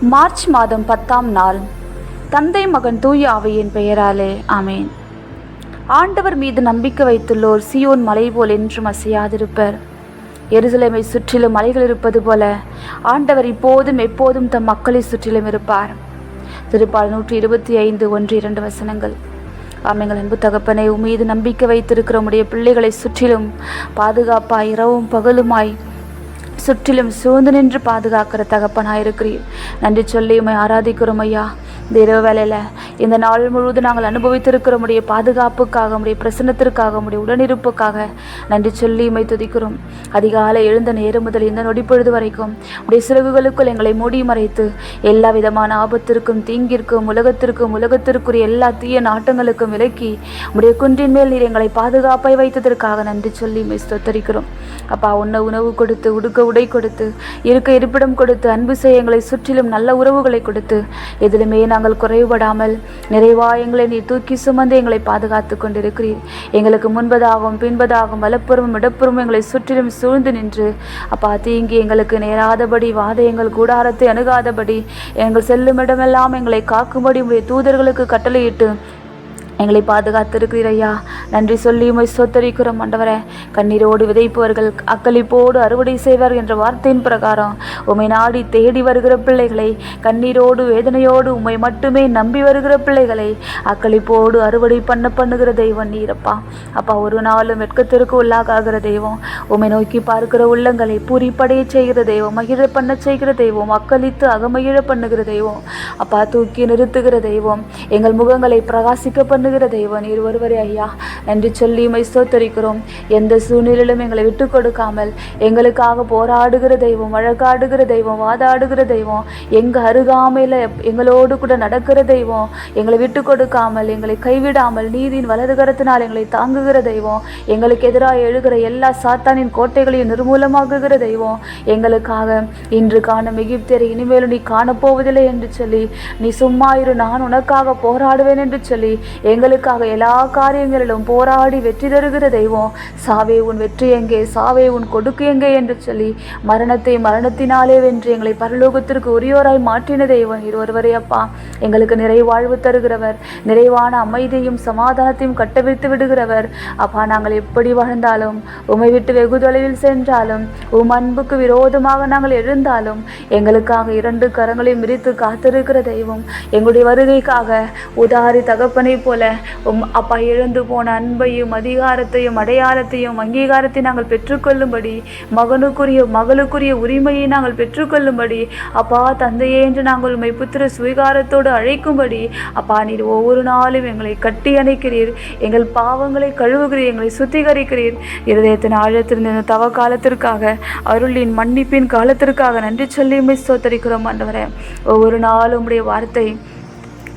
March மாதம் பத்தாம் நாள். தந்தை மகன் தூய ஆவியின் பெயராலே ஆமேன். ஆண்டவர் மீது நம்பிக்கை வைத்துள்ளோர் சியோன் மலை போல் என்றும் அசையாதிருப்பர். எருசலேமை சுற்றிலும் மலைகள் இருப்பது போல ஆண்டவர் இப்போதும் எப்போதும் தம் மக்களை சுற்றிலும் இருப்பார். திருப்பால் நூற்றி இருபத்தி ஐந்து ஒன்று இரண்டு வசனங்கள். ஆமைங்கள் அன்பு தகப்பனை உமீது நம்பிக்கை வைத்திருக்கிற உடைய பிள்ளைகளை சுற்றிலும் பாதுகாப்பாய் இரவும் பகலுமாய் சுற்றிலும் சூழ்ந்து நின்று பாதுகாக்கிற தகப்பனாயிருக்கிறீர். நன்றி சொல்லி உமை ஆராதிக்கிறோம் ஐயா. இந்த இரவு வேலையில் இந்த நாள் முழுவதும் நாங்கள் அனுபவித்திருக்கிற உடைய பாதுகாப்புக்காக உடைய பிரசன்னத்திற்காக உடைய உடனிருப்புக்காக நன்றி சொல்லி இமை துதிக்கிறோம். அதிகாலை எழுந்த நேரம் முதல் இந்த நொடி பொழுது வரைக்கும் உடைய சிறகுகளுக்குள் எங்களை மூடி மறைத்து எல்லா விதமான ஆபத்திற்கும் தீங்கிற்கும் உலகத்திற்கும் உலகத்திற்குரிய எல்லா தீய நாட்டங்களுக்கும் விலக்கி உடைய குன்றின் மேல் நீர் எங்களை பாதுகாப்பை வைத்ததற்காக நன்றி சொல்லி இமை ஸ்தோத்தரிக்கிறோம். அப்பா உண்ண உணவு கொடுத்து உடுக்க உடை கொடுத்து இருக்க இருப்பிடம் கொடுத்து அன்பு செய்ய எங்களை சுற்றிலும் நல்ல உறவுகளை கொடுத்து எதிலுமே நான் நாங்கள் குறைவுபடாமல் நிறைவா எங்களை நீ தூக்கி சுமந்து எங்களை பாதுகாத்து கொண்டிருக்கிறீர். எங்களுக்கு முன்பதாகவும் பின்பதாகவும் வலப்புறமும் இடப்புறமும் எங்களை சுற்றிலும் சூழ்ந்து நின்று அப்பா தீங்கி எங்களுக்கு நேராதபடி வாத எங்கள் கூடாரத்தை அணுகாதபடி எங்கள் செல்லும் இடமெல்லாம் எங்களை காக்கும்படி உடைய தூதர்களுக்கு கட்டளையிட்டு எங்களை பாதுகாத்திருக்கிறீர் ஐயா. நன்றி சொல்லி உமை சொத்தரிக்கிறோம் ஆண்டவரே. கண்ணீரோடு விதைப்பவர்கள் அக்களிப்போடு அறுவடை செய்வார் என்ற வார்த்தையின் பிரகாரம். உமை நாடி தேடி வருகிற பிள்ளைகளை கண்ணீரோடு வேதனையோடு உம்மை மட்டுமே நம்பி வருகிற பிள்ளைகளை அக்களிப்போடு அறுவடை பண்ண பண்ணுகிற தெய்வம் நீரப்பா. அப்பா ஒரு நாளும் வெட்கத்திற்கு உள்ளாகாகிற தெய்வம். உமை நோக்கி பார்க்கிற உள்ளங்களை பூரிப்படைய செய்கிற தெய்வம் மகிழ பண்ண செய்கிற தெய்வம் அக்களித்து அகமகிழ பண்ணுகிற தெய்வம். அப்பா தூக்கி நிறுத்துகிற தெய்வம். எங்கள் முகங்களை பிரகாசிக்க பண்ணு பண்ணுகிற தெய்வம் நீர் ஒருவரே ஐயா. நன்றி சொல்லி மை ஸ்தோத்தரிக்கிறோம். எந்த சூழ்நிலையிலும் எங்களை விட்டு கொடுக்காமல் எங்களுக்காக போராடுகிற தெய்வம் வழக்காடுகிற தெய்வம் வாதாடுகிற தெய்வம் எங்க அருகாமையில் எங்களோடு கூட நடக்கிற தெய்வம் எங்களை விட்டு கொடுக்காமல் எங்களை கைவிடாமல் நீதியின் வலது கரத்தினால் எங்களை தாங்குகிற தெய்வம் எங்களுக்கு எதிராக எழுகிற எல்லா சாத்தானின் கோட்டைகளையும் நிர்மூலமாக்குகிற தெய்வம் எங்களுக்காக இன்று காணும் எகிப்தியரை இனிமேலும் நீ காணப்போவதில்லை என்று சொல்லி நீ சும்மா இரு நான் உனக்காக போராடுவேன் என்று சொல்லி எங்களுக்காக எல்லா காரியங்களிலும் போராடி வெற்றி தருகிற தெய்வம். சாவே உன் வெற்றி எங்கே? சாவே உன் கொடுக்கு எங்கே? என்று சொல்லி மரணத்தை மரணத்தினாலே வென்று எங்களை பரலோகத்திற்கு உரியோராய் மாற்றின தெய்வம் இது ஒருவரே அப்பா. எங்களுக்கு நிறைவாழ்வு தருகிறவர். நிறைவான அமைதியும் சமாதானத்தையும் கட்டவிழ்த்து விடுகிறவர். அப்பா நாங்கள் எப்படி வாழ்ந்தாலும் உமை விட்டு வெகு தொலைவில் சென்றாலும் உம் அன்புக்கு விரோதமாக நாங்கள் எழுந்தாலும் எங்களுக்காக இரண்டு கரங்களையும் விரித்து காத்திருக்கிற தெய்வம் எங்களுடைய வருகைக்காக உதாரி தகப்பனை போல உம் அப்பா இழந்து போன அன்பையும் அதிகாரத்தையும் அடையாளத்தையும் அங்கீகாரத்தை நாங்கள் பெற்றுக்கொள்ளும்படி மகனுக்குரிய மகளுக்குரிய உரிமையை நாங்கள் பெற்றுக்கொள்ளும்படி அப்பா தந்தையே என்று நாங்கள் உண்மை புத்திர சுவீகாரத்தோடு அழைக்கும்படி அப்பா நீர் ஒவ்வொரு நாளும் எங்களை கட்டி அணைக்கிறீர். எங்கள் பாவங்களை கழுவுகிறீர் எங்களை சுத்திகரிக்கிறீர். இருதயத்தின் ஆழத்திலிருந்து தவ காலத்திற்காக அருளின் மன்னிப்பின் காலத்திற்காக நன்றி சொல்லி மிஸ் ஸ்தோத்தரிக்கிறோம் ஆண்டவரே. ஒவ்வொரு நாளும் உடைய வார்த்தை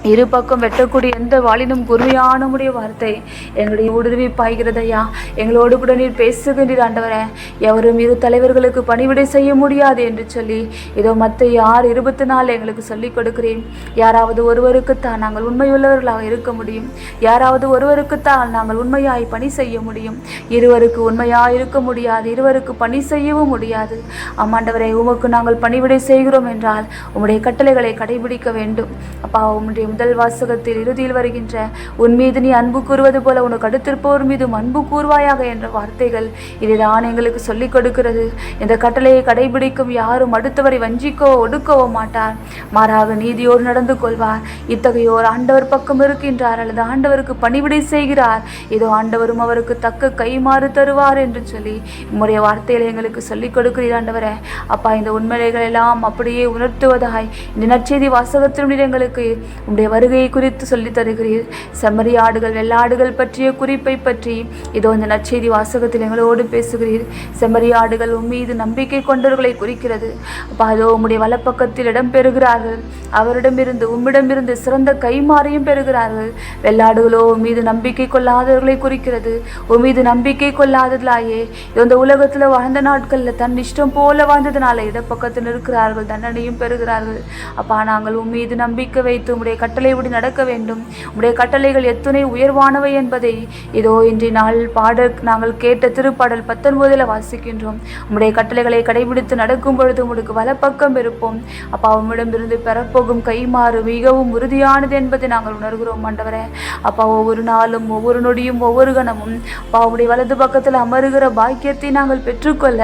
இரு பக்கம் வெட்டக்கூடிய எந்த வாளினும் கூர்மையான உடைய வார்த்தை எங்களுடைய உதவி பாய்கிறதையா? எங்களோடு கூட நீர் பேசுகின்றீர் ஆண்டவரே. எவரும் இரு தலைவர்களுக்கு பணிவிடை செய்ய முடியாது என்று சொல்லி இதோ மற்ற யார் இருபத்தி நாலு எங்களுக்கு சொல்லிக் கொடுக்கிறேன். யாராவது ஒருவருக்குத்தான் நாங்கள் உண்மையுள்ளவர்களாக இருக்க முடியும். யாராவது ஒருவருக்குத்தான் நாங்கள் உண்மையாய் பணி செய்ய முடியும். இருவருக்கு உண்மையாக இருக்க முடியாது இருவருக்கு பணி செய்யவும் முடியாது. ஆமாண்டவரை உமக்கு நாங்கள் பணிவிடை செய்கிறோம் என்றால் உம்முடைய கட்டளைகளை கடைபிடிக்க வேண்டும். அப்பா உம்முடைய முதல் வாசகத்தில் இறுதியில் வருகின்ற உன் மீது நீ அன்பு கூறுவது போல உனக்கு அடுத்திருப்போர் மீதும் அன்பு கூறுவாயாக என்ற வார்த்தைகள் இதைதான் எங்களுக்கு சொல்லிக் கொடுக்கிறது. இந்த கட்டளையை கடைபிடிக்கும் யாரும் அடுத்தவரை வஞ்சிக்கவோ ஒடுக்கவோ மாட்டார். மாறாக நீதியோடு நடந்து கொள்வார். இத்தகையோர் ஆண்டவர் பக்கம் இருக்கின்றார் அல்லது ஆண்டவருக்கு பணிவிடை செய்கிறார். இதோ ஆண்டவரும் அவருக்கு தக்க கைமாறு தருவார் என்று சொல்லி உம்முடைய வார்த்தைகளை எங்களுக்கு சொல்லிக் கொடுக்கிறீர் ஆண்டவரே. அப்பா இந்த உண்மைகள் எல்லாம் அப்படியே உணர்த்துவதாய் இந்த நற்செய்தி வாசகத்தினுடைய எங்களுக்கு உம்முடைய வருகையை குறித்து சொல்லித் தருகிறீர். செம்மறி ஆடுகள் வெள்ளாடுகள் பற்றிய குறிப்பை பற்றி இதோ இந்த நற்செய்தி வாசகத்தில் எங்களோடு பேசுகிறீர். செம்மறி ஆடுகள் மீது நம்பிக்கை கொண்டவர்களை குறிக்கிறது. அப்போ அதோ உம்முடைய வலப்பக்கத்தில் இடம் பெறுகிறார்கள். அவரிடமிருந்து உம்மிடமிருந்து சிறந்த கைமாறையும் பெறுகிறார்கள். வெள்ளாடுகளோ உன் மீது நம்பிக்கை கொள்ளாதவர்களை குறிக்கிறது. உன் மீது நம்பிக்கை கொள்ளாததாயே இந்த உலகத்தில் வாழ்ந்த நாட்களில் தன் இஷ்டம் போல வாழ்ந்ததுனால இடப்பக்கத்தில் இருக்கிறார்கள் தண்டனையும் பெறுகிறார்கள். அப்பா நாங்கள் உன் மீது நம்பிக்கை வைத்து உம்முடைய கட்டளைப்படி நடக்க வேண்டும். உம்முடைய கட்டளைகள் எத்துணை உயர்வானவை என்பதை இதோ இன்றைய நாள் பாட நாங்கள் கேட்ட திருப்பாடல் பத்தொன்பதில் வாசிக்கின்றோம். உம்முடைய கட்டளைகளை கடைபிடித்து நடக்கும் பொழுது உங்களுக்கு வலப்பக்கம் இருப்போம். அப்பா உம்மிடமிருந்து பெறப்போகும் கைமாறு மிகவும் உறுதியானது என்பதை நாங்கள் உணர்கிறோம் ஆண்டவரே. அப்பா ஒவ்வொரு நாளும் ஒவ்வொரு நொடியும் ஒவ்வொரு கணமும் அப்பா உடைய வலது பக்கத்தில் அமருகிற பாக்கியத்தை நாங்கள் பெற்றுக்கொள்ள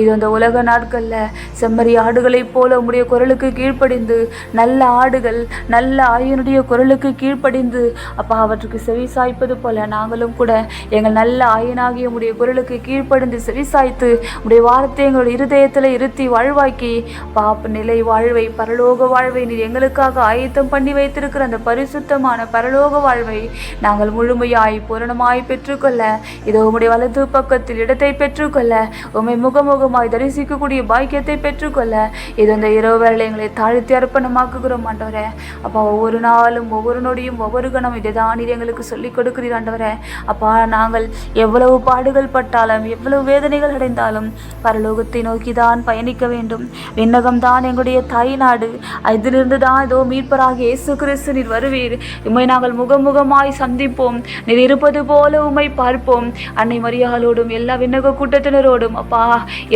இது அந்த உலக நாட்களில் செம்மறி ஆடுகளைப் போல உம்முடைய குரலுக்கு கீழ்ப்படிந்து நல்ல ஆடுகள் நல்ல ஆவியனுடைய குரலுக்கு கீழ்ப்படிந்து அப்பா அவற்றுக்கு செவி சாய்ப்பது போல நாங்களும் கூட எங்கள் நல்ல ஆயனாகிய உடைய குரலுக்கு கீழ்ப்படிந்து செவி சாய்த்து உடைய வார்த்தை எங்களுடைய இருதயத்தில் இருத்தி வாழ்வாக்கி பாப்ப நிலை வாழ்வை பரலோக வாழ்வை நீர் எங்களுக்காக ஆயத்தம் பண்ணி வைத்திருக்கிற அந்த பரிசுத்தமான பரலோக வாழ்வை நாங்கள் முழுமையாய் பூரணமாய் பெற்றுக்கொள்ள இதோ உம்முடைய வலது பக்கத்தில் இடத்தை பெற்றுக்கொள்ள உண்மை முகமுகமாய் தரிசிக்கக்கூடிய பாக்கியத்தை பெற்றுக்கொள்ள இது அந்த இரவு வேலை எங்களை தாழ்த்தி அர்ப்பணமாக்குகிறோம் ஆண்டவரே. அப்பா ஒவ்வொரு நாளும் ஒவ்வொரு நொடியும் ஒவ்வொரு கணம் இதுதான் நீர் எங்களுக்கு சொல்லிக் கொடுக்கிறீர் ஆண்டவரே. அப்பா நாங்கள் எவ்வளவு பாடுகள் பட்டாலும் எவ்வளவு வேதனைகள் அடைந்தாலும் பரலோகத்தை நோக்கி தான் பயணிக்க வேண்டும். விண்ணகம் தான் எங்களுடைய தாய் நாடு இதிலிருந்து தான் ஏதோ மீட்பராக இயேசு கிறிஸ்து நீர் வருவீர். உம்மை நாங்கள் முகமுகமாய் சந்திப்போம். நீர் இருப்பது போல உம்மை பார்ப்போம். அன்னை மரியாளோடும் எல்லா விண்ணக கூட்டத்தினரோடும் அப்பா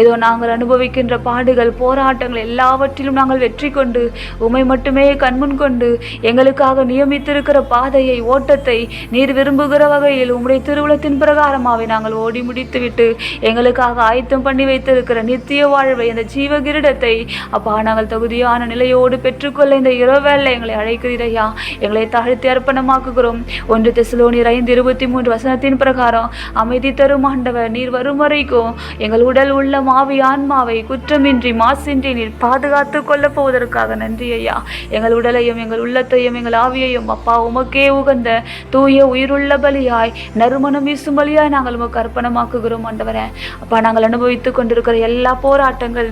ஏதோ நாங்கள் அனுபவிக்கின்ற பாடுகள் போராட்டங்கள் எல்லாவற்றிலும் நாங்கள் வெற்றி கொண்டு உம்மை மட்டுமே கண்முன் கொண்டு எங்களுக்காக நியமித்திருக்கிற பாதையை ஓட்டத்தை நீர் விரும்புகிற வகையில் உம்முடைய திருவுளத்தின் பிரகாரமாவை நாங்கள் ஓடி முடித்துவிட்டு எங்களுக்காக ஆயத்தம் பண்ணி வைத்திருக்கிற நித்திய வாழ்வை அந்த ஜீவ கிரீடத்தை அப்பா நாங்கள் தகுதியான நிலையோடு பெற்றுக்கொள்ள இந்த இரவேளை எங்களை அழைக்கிறீரையா எங்களை தாழ்த்தி அர்ப்பணமாக்குகிறோம். ஒன்று தெசலோனியர் ஐந்து இருபத்தி மூன்று வசனத்தின் பிரகாரம் அமைதி தரும் ஆண்டவர் நீர் வரும் வரைக்கும் எங்கள் உடல் உள்ள மாவி ஆன்மாவை குற்றமின்றி மாசின்றி நீர் பாதுகாத்து கொள்ளப் போவதற்காக நன்றி ஐயா. எங்கள் உடலையும் எங்கள் உள்ளத்தையும் எங்கள் ஆவியையும் அப்பா உமக்கே உகந்த தூய உயிருள்ள பலியாய் நறுமணம் வீசும் பலியாய் நாங்கள் உமக்கு அர்ப்பணமாக்குகிறோம் ஆண்டவரே. அப்பா நாங்கள் அனுபவித்துக் கொண்டிருக்கிற எல்லா போராட்டங்கள்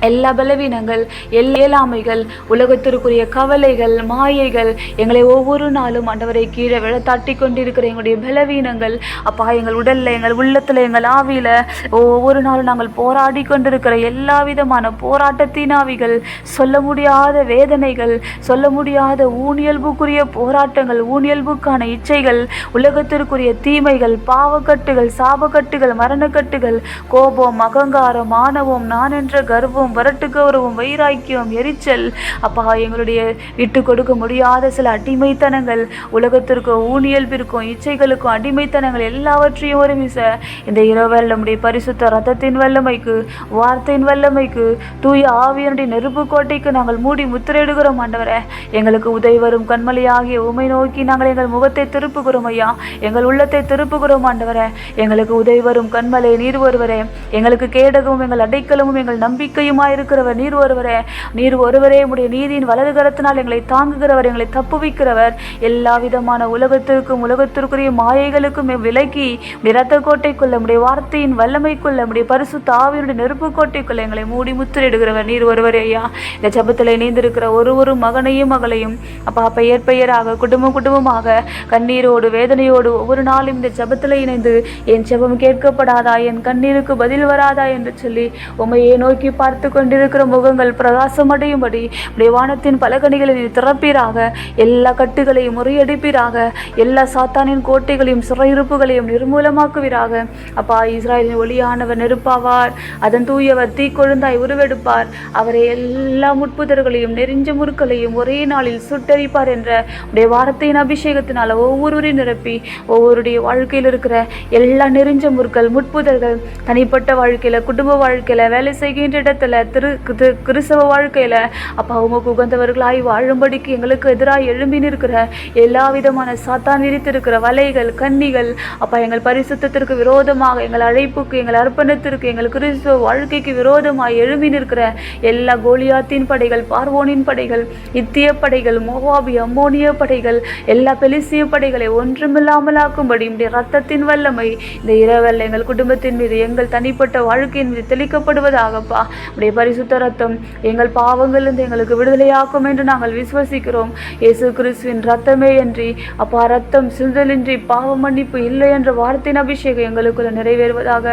எல்லா பலவீனங்கள் எல்லா இயலாமைகள் உலகத்திற்குரிய கவலைகள் மாயைகள் எங்களை ஒவ்வொரு நாளும் ஆண்டவரை கீழே விழ தட்டி கொண்டிருக்கிற எங்களுடைய பலவீனங்கள். அப்பா எங்கள் உடல்ல எங்கள் உள்ளத்துல எங்கள் ஆவியில ஒவ்வொரு நாளும் நாங்கள் போராடி கொண்டிருக்கிற எல்லா விதமான போராட்டத்தின் ஆவிகள் சொல்ல முடியாத வேதனைகள் சொல்ல முடியாத ஊனியல்புக்குரிய போராட்டங்கள் ஊனியல்புக்கான இச்சைகள் உலகத்திற்குரிய தீமைகள் பாவக்கட்டுகள் சாபக்கட்டுகள் மரணக்கட்டுகள் கோபம் அகங்காரம் ஆணவம் நான் என்ற கர்வம் வரட்டு கௌரவம் வைராக்கியம் எரிச்சல். அப்பா எங்களுடைய விட்டு கொடுக்க முடியாத சில அடிமைத்தனங்கள். உலகத்திற்கும் ஊனியல்பிற்கும் இச்சைகளுக்கும் அடிமைத்தனங்கள் எல்லாவற்றையும் ஒரு மிச இந்த இரவல் நம்முடைய பரிசுத்த ரத்தத்தின் வல்லமைக்கு வார்த்தையின் வல்லமைக்கு தூய ஆவியனுடைய நெருப்பு கோட்டைக்கு நாங்கள் மூடி முத்திரையிடுகிறோம் ஆண்டவரே. எங்களுக்கு உதவி வரும் கண்மலையாகிய உமை நோக்கி நாங்கள் எங்கள் முகத்தை திருப்புகிறோம் ஐயா. எங்கள் உள்ளத்தை திருப்புகிறோம் ஆண்டவரே. எங்களுக்கு உதவி வரும் கண்மலை நீர் ஒருவரே. எங்களுக்கு கேடகமும் எங்கள் அடைக்கலமும் எங்கள் நம்பிக்கையும் இருக்கிறவர் நீர் ஒருவரே நீர் ஒருவரே உடைய நீதியின் வலது கரத்தினால் எங்களை தாங்குகிறவர் எங்களை தப்புவிக்கிறவர். எல்லா விதமான உலகத்திற்கும் உலகத்திற்குரிய மாயைகளுக்கும் விலக்கி இரத்த கோட்டைக்குள்ள நம்முடைய வார்த்தையின் வல்லமைக்குள்ள நம்முடைய பரிசு ஆவியுடைய நெருப்பு கோட்டைக்குள்ள எங்களை மூடி முத்திரிடுகிறவர். நீர் ஒருவரே ஐயா இந்த ஜபத்தில் இணைந்திருக்கிற ஒரு ஒரு மகனையும் மகளையும் அப்பா பெயர் பெயராக குடும்பம் குடும்பமாக கண்ணீரோடு வேதனையோடு ஒவ்வொரு நாளும் இந்த ஜபத்தில் இணைந்து என் ஜபம் கேட்கப்படாதா என் கண்ணீருக்கு பதில் வராதா என்று சொல்லி உமையை நோக்கி பார்த்து கொண்டிருக்கிற முகங்கள் பிரகாசமடையும்படி உடைய வானத்தின் பலகணிகளை நீர் திறப்பீராக. எல்லா கட்டுகளையும் முறியடிப்பீராக. எல்லா சாத்தானின் கோட்டைகளையும் சிறையிருப்புகளையும் நிர்மூலமாக்குவீராக. அப்பா இஸ்ராயலின் ஒளியானவர் நெருப்பாவார். அதன் தூயவர் தீக்கொழுந்தாய் உருவெடுப்பார். அவரை எல்லா முட்புதர்களையும் நெறிஞ்ச முறுக்களையும் ஒரே நாளில் சுட்டரிப்பார் என்ற உடைய வார்த்தையின் அபிஷேகத்தினால் ஒவ்வொருவரையும் நிரப்பி ஒவ்வொருடைய வாழ்க்கையில் இருக்கிற எல்லா நெறிஞ்ச முற்கள் முட்புதர்கள் தனிப்பட்ட வாழ்க்கையில் குடும்ப வாழ்க்கையில் வேலை செய்கின்ற இடத்துல திரு திரு- கிறிஸ்தவ வாழ்க்கையில் அப்பா உமக்கு உகந்தவர்களாய் வாழும்படிக்கு எங்களுக்கு எதிராக எழும்பி நிற்கிற எல்லா விதமான சாத்தான் விரித்திருக்கிற வலைகள் கன்னிகள் அப்பா எங்கள் பரிசுத்தத்திற்கு விரோதமாக எங்கள் அழைப்புக்கு எங்கள் அர்ப்பணத்திற்கு எங்கள் கிறிஸ்துவ வாழ்க்கைக்கு விரோதமாக எழும்பி நிற்கிற எல்லா கோலியாத்தின் படைகள் பார்வோனின் படைகள் இத்திய படைகள் மோவாபி அம்மோனிய படைகள் எல்லா பெலிசிய படைகளை ஒன்றுமில்லாமலாக்கும்படி உடைய ரத்தத்தின் வல்லமை இந்த இரவல் எங்கள் குடும்பத்தின் மீது எங்கள் தனிப்பட்ட வாழ்க்கையின் மீது தெளிக்கப்படுவதாகப்பா. உம்முடைய பரிசுத்த ரத்தம் எங்கள் பாவங்களிலிருந்து எங்களுக்கு விடுதலையாக்கும் என்று நாங்கள் விசுவசிக்கிறோம். இயேசு கிறிஸ்துவின் ரத்தமே என்று அப்பா ரத்தம் சிந்தலின்றி பாவ மன்னிப்பு இல்லை என்ற வார்த்தையின் அபிஷேகம் எங்களுக்குள்ள நிறைவேறுவதாக.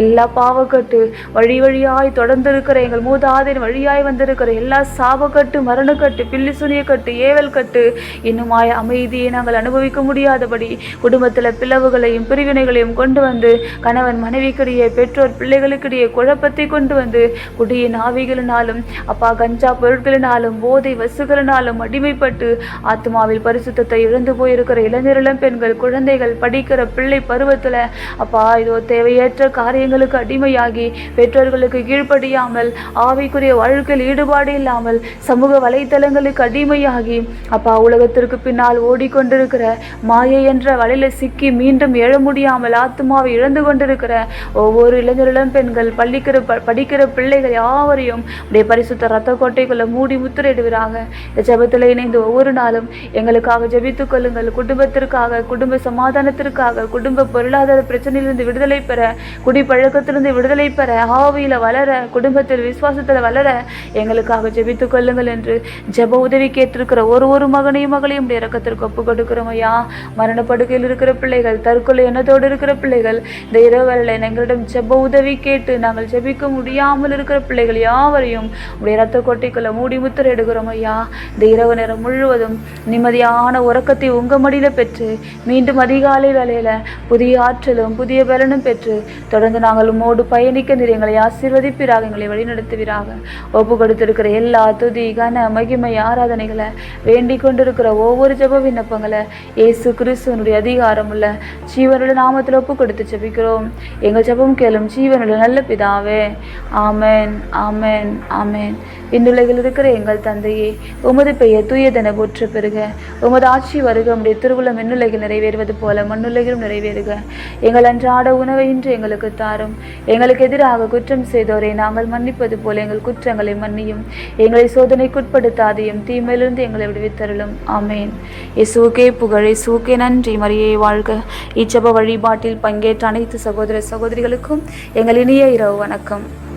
எல்லா பாவக்கட்டு வழி வழியாய் தொடர்ந்து இருக்கிற எங்கள் மூதாதையின் வழியாய் வந்திருக்கிற எல்லா சாபக்கட்டு மரணக்கட்டு பில்லி சுனிய கட்டு ஏவல் கட்டு இன்னுமாய் அமைதியை நாங்கள் அனுபவிக்க முடியாதபடி குடும்பத்தில் பிளவுகளையும் பிரிவினைகளையும் கொண்டு வந்து கணவன் மனைவிக்கிடையே பெற்றோர் பிள்ளைகளுக்கிடையே குழப்பத்தை கொண்டு வந்து குடியின் ஆவிகளினாலும் அப்பா கஞ்சா பொருட்களினாலும் போதை வசுகளினாலும் அடிமைப்பட்டு ஆத்மாவில் பரிசுத்தத்தை இழந்து போயிருக்கிற இளைஞர் இளம் பெண்கள் குழந்தைகள் படிக்கிற பிள்ளை பருவத்தில் அப்பா இதோ தேவையற்ற காரியங்களுக்கு அடிமையாகி பெற்றோர்களுக்கு கீழ்ப்படியாமல் ஆவிக்குரிய வாழ்க்கையில் ஈடுபாடு இல்லாமல் சமூக வலைத்தளங்களுக்கு அடிமையாகி அப்பா உலகத்திற்கு பின்னால் ஓடிக்கொண்டிருக்கிற மாயை என்ற வலையில் சிக்கி மீண்டும் எழ முடியாமல் ஆத்மாவை இழந்து கொண்டிருக்கிற ஒவ்வொரு இளைஞர் இளம் பெண்கள் பள்ளிக்கிற ப- படிக்கிற பிள்ளைகள் யாவரையும் உடைய பரிசுத்த ரத்த கோட்டைக்குள்ள மூடி முத்திரையிடுவீராக. இந்த ஜெபத்தில் இணைந்து ஒவ்வொரு நாளும் எங்களுக்காக ஜெபித்துக் கொள்ளுங்கள். குடும்பத்திற்காக குடும்ப சமாதானத்திற்காக குடும்ப பொருளாதார பிரச்சனையிலிருந்து விடுதலை பெற குடிப்பழக்கத்திலிருந்து விடுதலை பெற ஆவியில வளர குடும்பத்தில் விசுவாசத்தில் வளர எங்களுக்காக ஜெபித்துக் கொள்ளுங்கள் என்று ஜெப உதவி கேட்டிருக்கிற ஒரு ஒரு மகனையும் மகளையும் உடைய இறக்கத்திற்கு ஒப்பு கொடுக்கிறோம் ஐயா. மரணப்படுக்கையில் இருக்கிற பிள்ளைகள் தற்கொலை எண்ணத்தோடு இருக்கிற பிள்ளைகள் இந்த இரவல்ல எங்களிடம் ஜெப உதவி கேட்டு நாங்கள் ஜெபிக்க முடியாமல் இருக்கிற பிள்ளைகள் யாவரையும் உடைய ரத்த கோட்டைக்குள்ள மூடி முத்திரையிடுகிறோம் ஐயா. இந்த இரவு நேரம் முழுவதும் நிம்மதியான உறக்கத்தை உங்க மடியில பெற்று மீண்டும் அதிகாலை வேலையில புதிய ஆற்றலும் புதிய பலனும் பெற்று தொடர்ந்து நாங்கள் உம்மோடு பயணிக்க நிறையங்களை எங்களை ஆசீர்வதிப்பீராக எங்களை வழிநடத்துவீராக. ஒப்பு கொடுத்திருக்கிற எல்லா துதி கன மகிமை ஆராதனைகளை வேண்டிக் கொண்டிருக்கிற ஒவ்வொரு ஜெப விண்ணப்பங்களை இயேசு கிறிஸ்துவனுடைய அதிகாரம் உள்ள ஜீவனுடைய நாமத்தில் ஒப்பு கொடுத்து ஜெபிக்கிறோம். எங்கள் ஜெபம் கேளும் ஜீவனுடைய நல்ல பிதாவே. ஆமென். ஆமேன் ஆமேன் ஆமேன். இந்நுலகில் இருக்கிற எங்கள் தந்தையே உமது பெயர் தூயதென போற்று பெறுக. உமது ஆட்சி வருக உடைய திருவுளம் மின்னுலகில் நிறைவேறுவது போல மண்ணுலகிலும் நிறைவேறுக. எங்கள் அன்றாட உணவை இன்று எங்களுக்கு தாரும். எங்களுக்கு எதிராக குற்றம் செய்தோரை நாங்கள் மன்னிப்பது போல எங்கள் குற்றங்களை மன்னியும். எங்களை சோதனைக்குட்படுத்தாதையும் தீமையிலிருந்து எங்களை விடுவித்தருளும். ஆமேன். இசுகே புகழை இயேசுக்கே நன்றி. மரியை வாழ்க. இச்சப வழிபாட்டில் பங்கேற்ற அனைத்து சகோதர சகோதரிகளுக்கும் எங்கள் இனிய இரவு வணக்கம்.